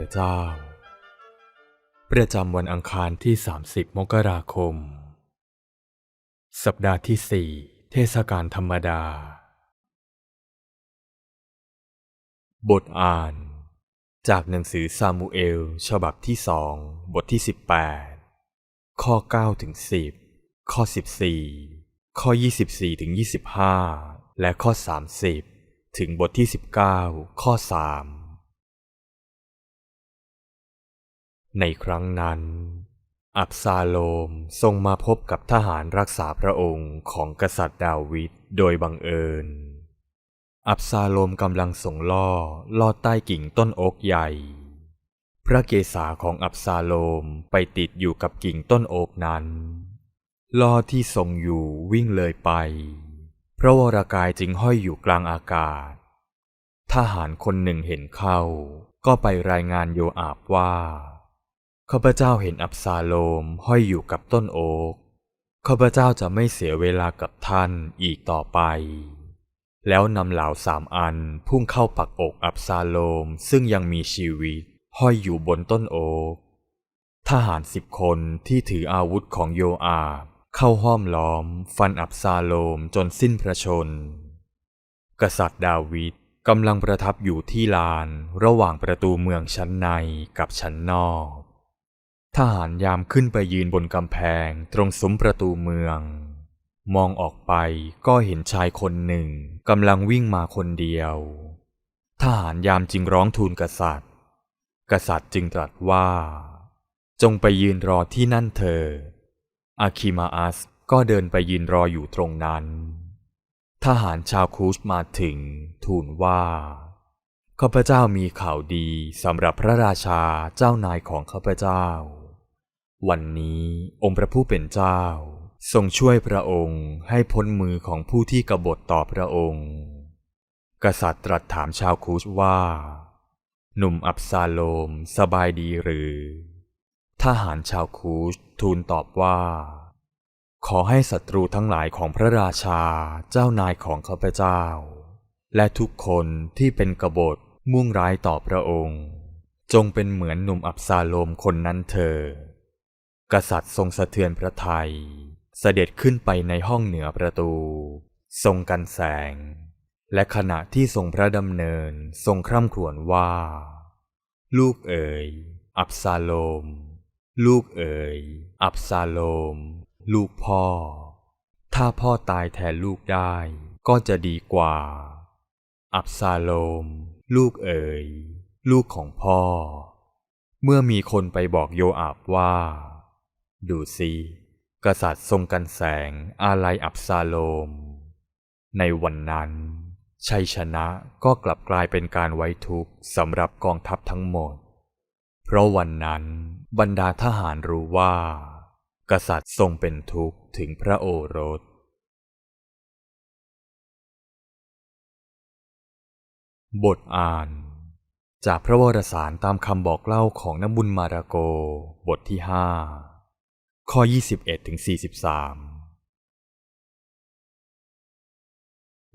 ระเจ้า ประจำวันอังคารที่ 30 มกราคม สัปดาห์ที่4เทศกาลธรรมดา บทอ่าน จากหนังสือซามูเอล ฉบับที่สองบทที่ 18 ข้อ9ถึง10 ข้อ 14 ข้อ 24ถึง25 และข้อ 30 ถึงบทที่ 19 ข้อ 3 ในครั้งนั้น อับซาโลมทรงมาพบกับทหารรักษาพระองค์ของกษัตริย์ดาวิดโดยบังเอิญ อับซาโลมกำลังส่งล่อลอดใต้กิ่งต้นโอ๊กใหญ่ พระเกศาของอับซาโลมไปติดอยู่กับกิ่งต้นโอ๊กนั้นล่อที่ทรงอยู่วิ่งเลยไป พระวรากายจึงห้อยอยู่กลางอากาศ ทหารคนหนึ่งเห็นเข้า ก็ไปรายงานโยอาบว่า ข้าพเจ้าเห็นอับซาโลมห้อยอยู่กับต้นโอ๊กข้าพเจ้าจะไม่เสียเวลากับท่านอีกต่อไป แล้วนำเหลาสามอันพุ่งเข้าปักอกอับซาโลมซึ่งยังมีชีวิต ห้อยอยู่บนต้นโอ๊กทหารสิบคนที่ถืออาวุธของโยอาบเข้าห้อมล้อม ฟันอับซาโลมจนสิ้นพระชน กษัตริย์ดาวิดกำลังประทับอยู่ที่ลานระหว่างประตูเมืองชั้นในกับชั้นนอก ทหารยามขึ้นไปยืนบนกำแพงตรงซุ้มประตูเมือง มองออกไปก็เห็นชายคนหนึ่งกำลังวิ่งมาคนเดียว ทหารยามจึงร้องทูลกษัตริย์ กษัตริย์จึงตรัสว่า จงไปยืนรอที่นั่นเถิดอาคิมาอัสก็เดินไปยืนรออยู่ตรงนั้น ทหารชาวคูชมาถึง ทูลว่าข้าพเจ้ามีข่าวดีสำหรับพระราชาเจ้านายของข้าพเจ้า วันนี้องค์พระผู้เป็นเจ้า ทรงช่วยพระองค์ให้พ้นมือของผู้ที่กบฏต่อพระองค์ กษัตริย์ตรัสถามชาวคูชว่า หนุ่มอับซาโลมสบายดีหรือ ทหารชาวคูชทูลตอบว่า ขอให้ศัตรูทั้งหลายของพระราชาเจ้านายของข้าพเจ้า และทุกคนที่เป็นกบฏมุ่งร้ายต่อพระองค์ จงเป็นเหมือนหนุ่มอับซาโลมคนนั้นเธอ กษัตริย์ทรงสะเทือนพระทัย เสด็จขึ้นไปในห้องเหนือประตู ทรงกันแสง และขณะที่ทรงพระดำเนินทรงคร่ำครวญว่า ลูกเอ๋ย อับซาโลม ลูกเอ๋ย อับซาโลม ลูกพ่อ ถ้าพ่อตายแทนลูกได้ก็จะดีกว่า อับซาโลม ลูกเอ๋ย ลูกของพ่อ เมื่อมีคนไปบอกโยอาบว่า ดูสิ กษัตริย์ทรงกันแสงอาลัยอับซาโลม ในวันนั้น ชัยชนะก็กลับกลายเป็นการไว้ทุกข์สำหรับกองทัพทั้งหมด เพราะวันนั้นบรรดาทหารรู้ว่า กษัตริย์ทรงเป็นทุกข์ถึงพระโอรสบทอ่าน จากพระวรสารตามคำบอกเล่าของน้ำบุญมาราโก บทที่ห้า ข้อ 21ถึง43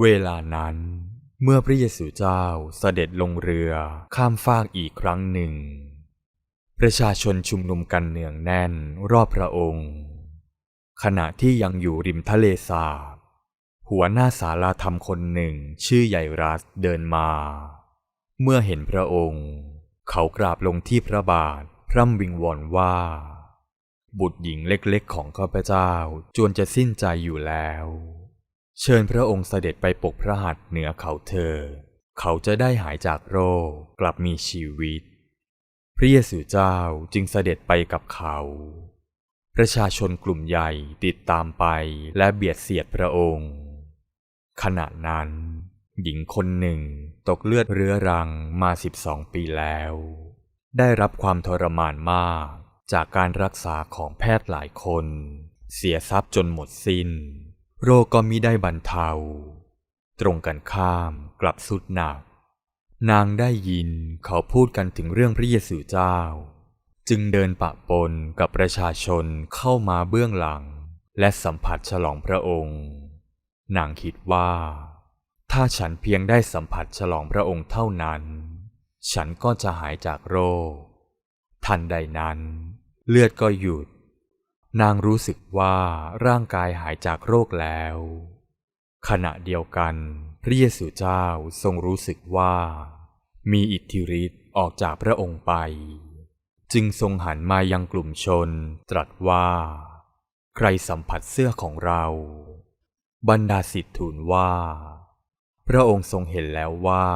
เวลานั้น เมื่อพระเยซูเจ้าเสด็จลงเรือข้ามฟากอีกครั้งหนึ่ง ประชาชนชุมนุมกันเนืองแน่นรอบพระองค์ ขณะที่ยังอยู่ริมทะเลสาบ หัวหน้าศาลาธรรมคนหนึ่งชื่อใหญ่รัสเดินมา เมื่อเห็นพระองค์ เขากราบลงที่พระบาทพร่ำวิงวอนว่า บุตรหญิงเล็กๆ ของข้าพเจ้าจวนจะสิ้นใจอยู่แล้ว เชิญพระองค์เสด็จไปปกพระหัตถ์เหนือเขาเธอ เขาจะได้หายจากโรคกลับมีชีวิต พระเยซูเจ้าจึงเสด็จไปกับเขา ประชาชนกลุ่มใหญ่ติดตามไปและเบียดเสียดพระองค์ ขณะนั้น หญิงคนหนึ่งตกเลือดเรื้อรังมาสิบสองปีแล้ว ได้รับความทรมานมาก จากการรักษาของแพทย์หลายคน เสียทรัพย์จนหมดสิน้น โรคก็มิได้บรรเทา ตรงกันข้ามกลับสุดหนัก นางได้ยินเขาพูดกันถึงเรื่องพระเยซูเจ้า จึงเดินปะปนกับประชาชนเข้ามาเบื้องหลัง และสัมผัสฉลองพระองค์ นางคิดว่า ถ้าฉันเพียงได้สัมผัสฉลองพระองค์เท่านั้น ฉันก็จะหายจากโรค ทันใดนั้น เลือดก็หยุด นางรู้สึกว่าร่างกายหายจากโรคแล้ว ขณะเดียวกัน พระเยซูเจ้าทรงรู้สึกว่า มีอิทธิฤทธิ์ออกจากพระองค์ไป จึงทรงหันมายังกลุ่มชน ตรัสว่า ใครสัมผัสเสื้อของเรา บรรดาสิทธิ์ทูลว่า พระองค์ทรงเห็นแล้วว่า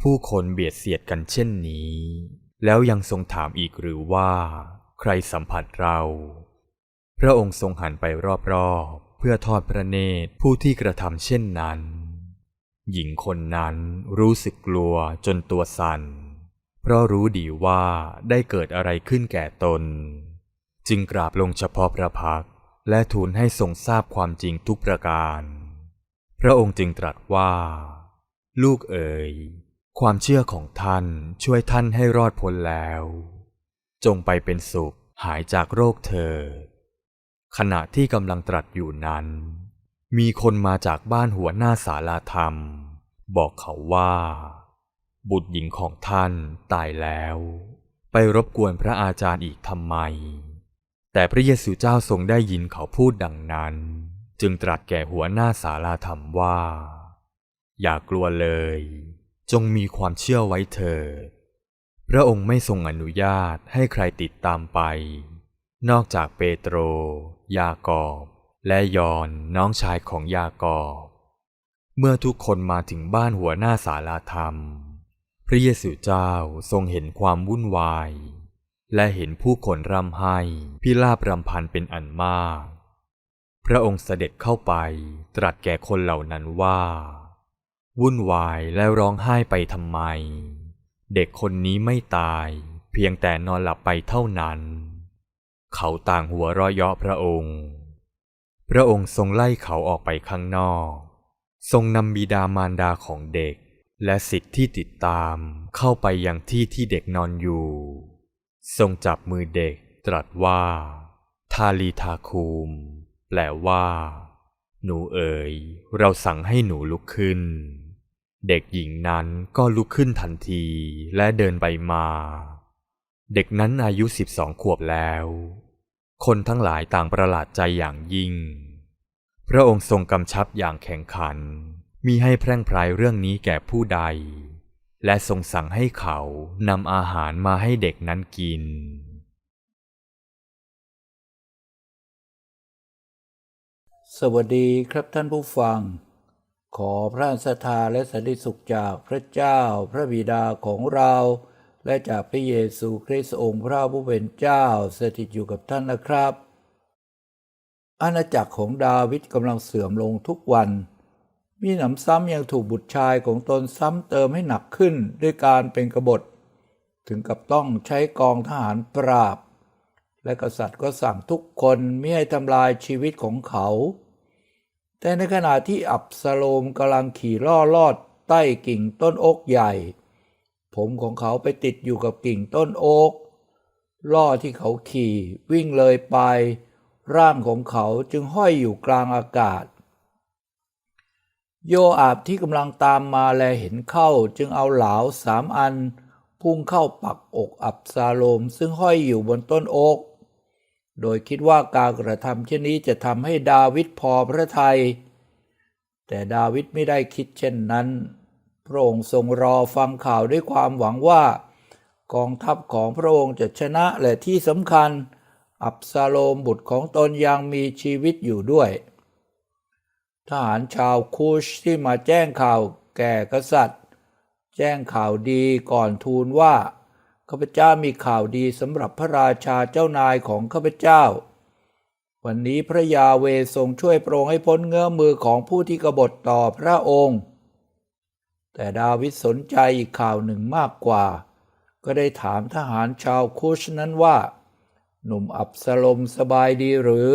ผู้คนเบียดเสียดกันเช่นนี้ แล้วยังทรงถามอีกหรือว่า ใครสัมผัสเรา พระองค์ทรงหันไปรอบๆ เพื่อทอดพระเนตรผู้ที่กระทำเช่นนั้น หญิงคนนั้นรู้สึกกลัวจนตัวสั่น เพราะรู้ดีว่าได้เกิดอะไรขึ้นแก่ตน จึงกราบลงเฉพาะพระพักและทูลให้ทรงทราบความจริงทุกประการ พระองค์จึงตรัสว่า ลูกเอ๋ย ความเชื่อของท่านช่วยท่านให้รอดพ้นแล้ว จงไปเป็นสุขหายจากโรคเธอ ขณะที่กำลังตรัสอยู่นั้น มีคนมาจากบ้านหัวหน้าศาลาธรรม บอกเขาว่า บุตรหญิงของท่านตายแล้ว ไปรบกวนพระอาจารย์อีกทำไม แต่พระเยซูเจ้าทรงได้ยินเขาพูดดังนั้น จึงตรัสแก่หัวหน้าศาลาธรรมว่า อย่ากลัวเลย จงมีความเชื่อไว้เถิด พระองค์ไม่ทรงอนุญาตให้ใครติดตามไป นอกจากเปโตร ยากอบ และยอนน้องชายของยากอบ เมื่อทุกคนมาถึงบ้านหัวหน้าศาลาธรรม พระเยซูเจ้าทรงเห็นความวุ่นวาย และเห็นผู้คนร่ำไห้พิลาบรำพันเป็นอันมาก พระองค์เสด็จเข้าไปตรัสแก่คนเหล่านั้นว่า วุ่นวายและร้องไห้ไปทำไม เด็กคนนี้ไม่ตาย เพียงแต่นอนหลับไปเท่านั้น เขาต่างหัวเราะเยาะพระองค์ พระองค์ทรงไล่เขาออกไปข้างนอก ทรงนำบิดามารดาของเด็ก และสิทธิ์ที่ติดตามเข้าไปยังที่ที่เด็กนอนอยู่ ทรงจับมือเด็กตรัสว่าทาลีทาคูม แปลว่า หนูเอ๋ย เราสั่งให้หนูลุกขึ้น เด็กหญิงนั้นก็ลุกขึ้นทันทีและเดินไปมา เด็กนั้นอายุสิบสองขวบแล้ว คนทั้งหลายต่างประหลาดใจอย่างยิ่ง พระองค์ทรงกำชับอย่างแข็งขัน มีให้แพร่งพรายเรื่องนี้แก่ผู้ใด และทรงสั่งให้เขานำอาหารมาให้เด็กนั้นกิน สวัสดีครับท่านผู้ฟัง ขอพระศรัทธาและสันติสุขจากพระเจ้าพระบิดาของเรา และจากพระเยซูคริสต์องค์พระผู้เป็นเจ้าสถิตอยู่กับท่านนะครับ อาณาจักรของดาวิดกำลังเสื่อมลงทุกวัน มีหนำซ้ำยังถูกบุตรชายของตนซ้ำเติมให้หนักขึ้นด้วยการเป็นกบฏ ถึงกับต้องใช้กองทหารปราบ และกษัตริย์ก็สั่งทุกคนไม่ให้ทำลายชีวิตของเขา แต่ในขณะที่อับสโลมกำลังขี่ล่อลอดใต้กิ่งต้นโอ๊กใหญ่ ผมของเขาไปติดอยู่กับกิ่งต้นโอ๊กล่อที่เขาขี่วิ่งเลยไป ร่างของเขาจึงห้อยอยู่กลางอากาศ โยอาบที่กำลังตามมาแลเห็นเข้าจึงเอาเหลาสามอัน พุ่งเข้าปักอกอับซาโลมซึ่งห้อยอยู่บนต้นโอ๊ก โดยคิดว่าการกระทำเช่นนี้จะทำให้ดาวิดพอพระทยัย แต่ดาวิดไม่ได้คิดเช่นนั้น พระองค์ทรงรอฟังข่าวด้วยความหวังว่า กองทัพของพระองค์จะชนะและที่สำคัญ อับซาโลมบุตรของตนยังมีชีวิตอยู่ด้วย ทหารชาวคูชที่มาแจ้งข่าวแก่กษัตริย์ แจ้งข่าวดีก่อนทูลว่า ข้าพเจ้ามีข่าวดีสำหรับพระราชาเจ้านายของข้าพเจ้า วันนี้พระยาเวทรงช่วยโปรงให้พ้นเงื้อมือของผู้ที่กบฏต่อพระองค์ แต่ดาวิดสนใจอีกข่าวหนึ่งมากกว่า ก็ได้ถามทหารชาวคุชนั้นว่า หนุ่มอับสลมสบายดีหรือ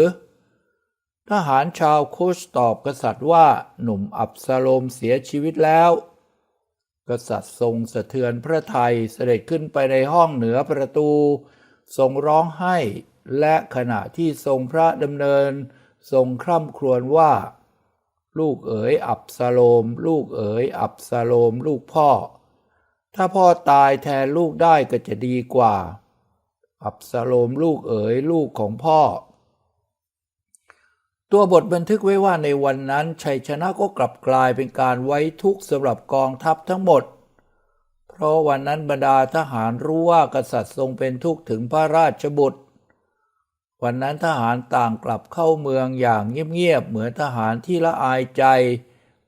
ทหารชาวคุชตอบกษัตริย์ว่าหนุ่มอับสลมเสียชีวิตแล้ว กษัตริย์ทรงสะเทือนพระทัยเสด็จขึ้นไปในห้องเหนือประตู ทรงร้องไห้ และขณะที่ทรงพระดำเนิน ทรงคร่ำครวญว่า ลูกเอ๋ยอับสโลม ลูกเอ๋ยอับสโลม ลูกพ่อ ถ้าพ่อตายแทนลูกได้ก็จะดีกว่า อับสโลมลูกเอ๋ยลูกของพ่อ ตัวบทบันทึกไว้ว่าในวันนั้นชัยชนะก็กลับกลายเป็นการไว้ทุกข์สำหรับกองทัพทั้งหมด เพราะวันนั้นบรรดาทหารรู้ว่ากษัตริย์ทรงเป็นทุกข์ถึงพระราชบุตร วันนั้นทหารต่างกลับเข้าเมืองอย่างเงียบๆเหมือนทหารที่ละอายใจ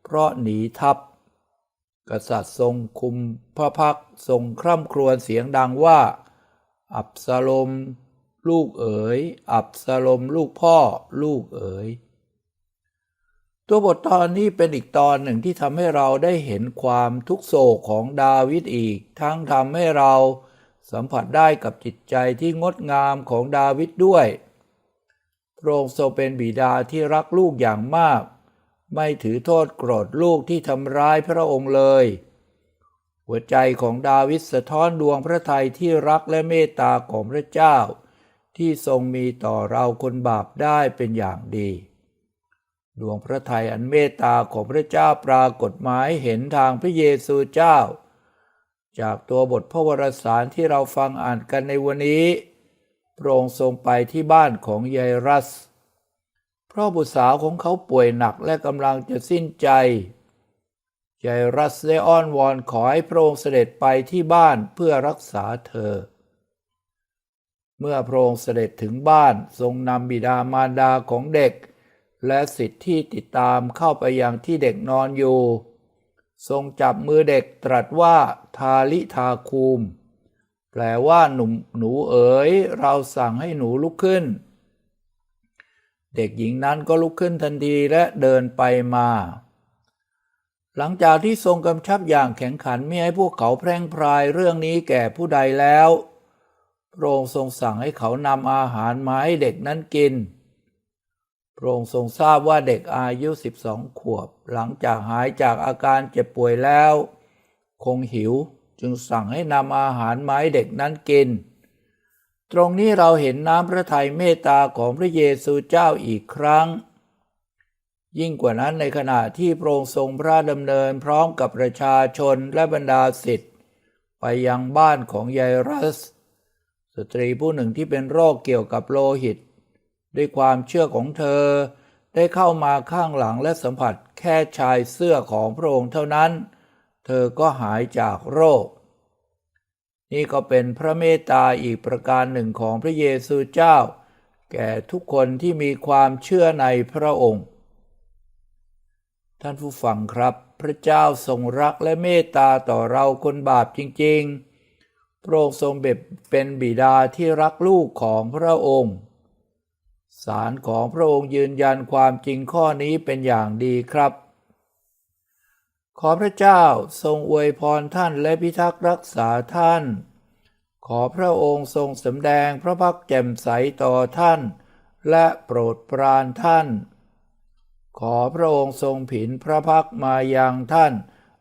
เพราะหนีทัพ กษัตริย์ทรงคุมพระพักทรงคร่ำครวญเสียงดังว่า อับสลม ลูกเอ๋ย อับสลมลูกพ่อ ลูกเอ๋ย ตัวบทตอนนี้เป็นอีกตอนหนึ่งที่ทำให้เราได้เห็นความทุกโศกของดาวิดอีก ทั้งทำให้เราสัมผัสได้กับจิตใจที่งดงามของดาวิดด้วย พระองค์ทรงเป็นบิดาที่รักลูกอย่างมาก ไม่ถือโทษโกรธลูกที่ทำร้ายพระองค์เลย หัวใจของดาวิดสะท้อนดวงพระทัยที่รักและเมตตาของพระเจ้า ที่ทรงมีต่อเราคนบาปได้เป็นอย่างดี ดวงพระทัยอันเมตตาของพระเจ้าปรากฏหมายเห็นทางพระเยซูเจ้า จากตัวบทพระวรสารที่เราฟังอ่านกันในวันนี้พระองค์ทรงไปที่บ้านของยายรัส เพราะบุตรสาวของเขาป่วยหนักและกำลังจะสิ้นใจยายรัสได้อ้อนวอนขอให้พระองค์เสด็จไปที่บ้านเพื่อรักษาเธอ เมื่อพระองค์เสด็จถึงบ้านทรงนำบิดามารดาของเด็ก และสิทธิที่ติดตามเข้าไปยังที่เด็กนอนอยู่ ทรงจับมือเด็กตรัสว่าทาลิทาคูม แปลว่าหนุ่มหนูเอ๋ย เราสั่งให้หนูลุกขึ้น เด็กหญิงนั้นก็ลุกขึ้นทันทีและเดินไปมา หลังจากที่ทรงกำชับอย่างแข็งขันไม่ให้พวกเขาแพร่งพรายเรื่องนี้แก่ผู้ใดแล้ว พระองค์ทรงสั่งให้เขานำอาหารมาให้เด็กนั้นกิน พระองค์ทรงทราบว่าเด็กอายุ 12 ขวบ หลังจากหายจากอาการเจ็บป่วยแล้ว คงหิวจึงสั่งให้นำอาหารมาให้เด็กนั้นกิน ตรงนี้เราเห็นน้ำพระทัยเมตตาของพระเยซูเจ้าอีกครั้ง ยิ่งกว่านั้นในขณะที่พระองค์ทรงพระดำเนินพร้อมกับประชาชนและบรรดาศิษย์ไปยังบ้านของยายรัส สตรีผู้หนึ่งที่เป็นโรคเกี่ยวกับโลหิต ด้วยความเชื่อของเธอ ได้เข้ามาข้างหลังและสัมผัสแค่ชายเสื้อของพระองค์เท่านั้น เธอก็หายจากโรค นี่ก็เป็นพระเมตตาอีกประการหนึ่งของพระเยซูเจ้า แก่ทุกคนที่มีความเชื่อในพระองค์ ท่านผู้ฟังครับ พระเจ้าทรงรักและเมตตาต่อเราคนบาปจริง ๆ พระองค์ทรงเป็นบิดาที่รักลูกของพระองค์ สารของพระองค์ยืนยันความจริงข้อนี้เป็นอย่างดีครับ ขอพระเจ้าทรงอวยพรท่านและพิทักษ์รักษาท่าน ขอพระองค์ทรงสำแดงพระพักแจ่มใสต่อท่าน และโปรดปรานท่าน ขอพระองค์ทรงผินพระพักมายังท่าน